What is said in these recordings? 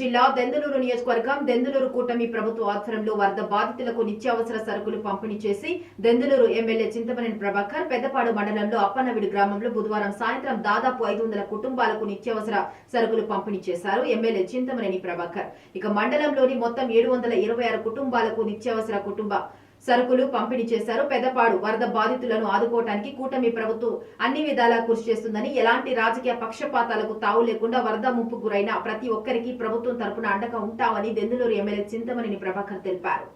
జిల్లా దెందులూరు నియోజకవర్గం దెందులూరు కూటమి ప్రభుత్వ ఆధ్వర్యంలో వరద బాధితులకు నిత్యావసర సరుకులు పంపిణీ చేసి దెందులూరు ఎమ్మెల్యే చింతమనేని ప్రభాకర్ పెద్దపాడు మండలంలో అప్పన్నవిడి గ్రామంలో బుధవారం సాయంత్రం దాదాపు ఐదు వందల కుటుంబాలకు నిత్యావసర సరుకులు పంపిణీ చేశారు ఎమ్మెల్యే చింతమనేని ప్రభాకర్. ఇక మండలంలోని మొత్తం ఏడు వందల ఇరవై ఆరు కుటుంబాలకు నిత్యావసర కుటుంబ సరుకులు పంపిణీ చేశారు. పెద్దపాడు వరద బాధితులను ఆదుకోవటానికి కూటమి ప్రభుత్వం అన్ని విధాలా కృషి చేస్తుందని ఎలాంటి రాజకీయ పక్షపాతాలకు తావు లేకుండా వరద ముప్పు గురైన ప్రతి ఒక్కరికి ప్రభుత్వం తరపున అండగా ఉంటామని దెందులూరు ఎమ్మెల్యే చింతమనేని ప్రభాకర్ తెలిపారు.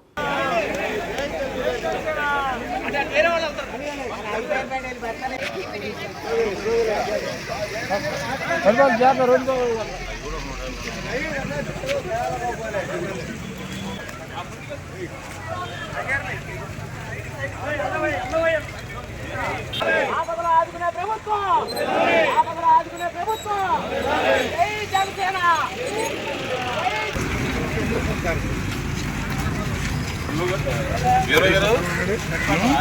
ఆపదలో ఆదుకునే ప్రభుత్వం ఆపదలో ఆదుకునే ప్రభుత్వం జై జనసేన అన్నా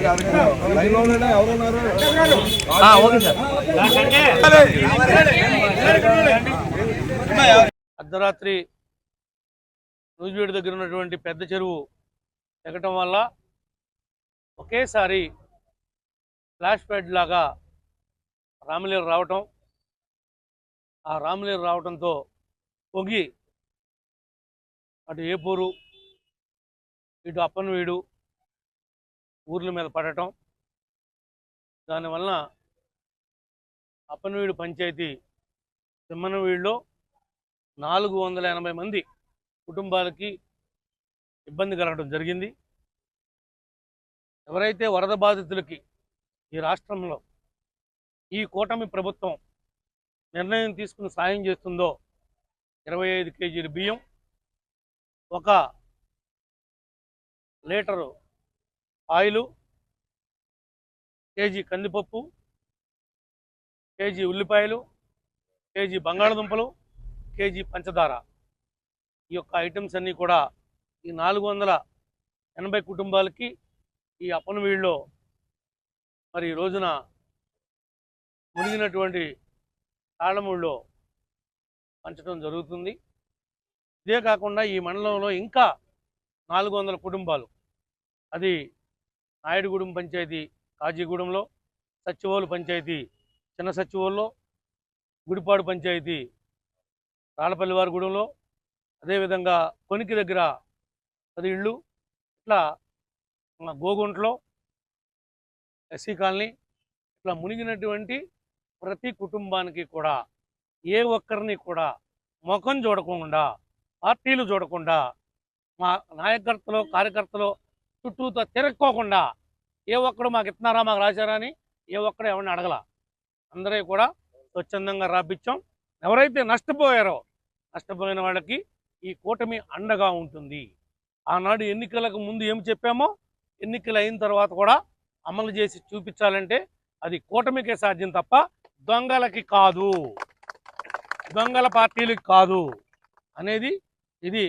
కాదు అర్ధరాత్రి నూజివీడు దగ్గర ఉన్నటువంటి పెద్ద చెరువు ఎగటం వల్ల ఒకేసారి ఫ్లాష్ ప్యాడ్ లాగా రామలీల రావటం ఆ రామలీల రావటంతో పొగి అటు ఏపూరు ఇటు అప్పనవీడు ఊర్ల మీద పడటం. దానివలన అప్పనవీడు పంచాయతీ తిమ్మనవీడులో నాలుగు వందల ఎనభై మంది కుటుంబాలకి ఇబ్బంది కలగడం జరిగింది. ఎవరైతే వరద బాధితులకి ఈ రాష్ట్రంలో ఈ కూటమి ప్రభుత్వం నిర్ణయం తీసుకుని సాయం చేస్తుందో ఇరవై ఐదు కేజీల బియ్యం ఒక లీటరు ఆయిలు కేజీ కందిపప్పు కేజీ ఉల్లిపాయలు కేజీ బంగాళదుంపలు కేజీ పంచదార. ఈ యొక్క ఐటమ్స్ అన్నీ కూడా ఈ నాలుగు వందల ఎనభై కుటుంబాలకి ఈ అప్పనవీడులో మరి రోజున మునిగినటువంటి తాళమూడిలో పంచడం జరుగుతుంది. ఇదే కాకుండా ఈ మండలంలో ఇంకా నాలుగు వందల కుటుంబాలు. అది నాయుడుగూడెం పంచాయతీ కాజీగూడెంలో సచివోలు పంచాయతీ చిన్న సచివోల్లో గుడిపాడు పంచాయతీ రాళ్ళపల్లివారిగూడెంలో అదేవిధంగా కొనికి దగ్గర పది ఇళ్ళు ఇట్లా మన గోగుంట్లో ఎస్సీ కాలనీ ఇట్లా మునిగినటువంటి ప్రతి కుటుంబానికి కూడా ఏ ఒక్కరిని కూడా ముఖం చూడకుండా పార్టీలు చూడకుండా మా నాయకర్తలు కార్యకర్తలు చుట్టూతో తిరక్కోకుండా ఏ ఒక్కడు మాకు ఇస్తున్నారా మాకు రాశారా అని ఏ ఒక్కడు ఎవరిని అడగల. అందరూ కూడా స్వచ్ఛందంగా రాపిచ్చాం. ఎవరైతే నష్టపోయారో నష్టపోయిన వాళ్ళకి ఈ కూటమి అండగా ఉంటుంది. ఆనాడు ఎన్నికలకు ముందు ఏం చెప్పామో ఎన్నికలు అయిన తర్వాత కూడా అమలు చేసి చూపించాలంటే అది కూటమికే సాధ్యం తప్ప దొంగలకి కాదు. దొంగల పార్టీలకి కాదు అనేది ఇది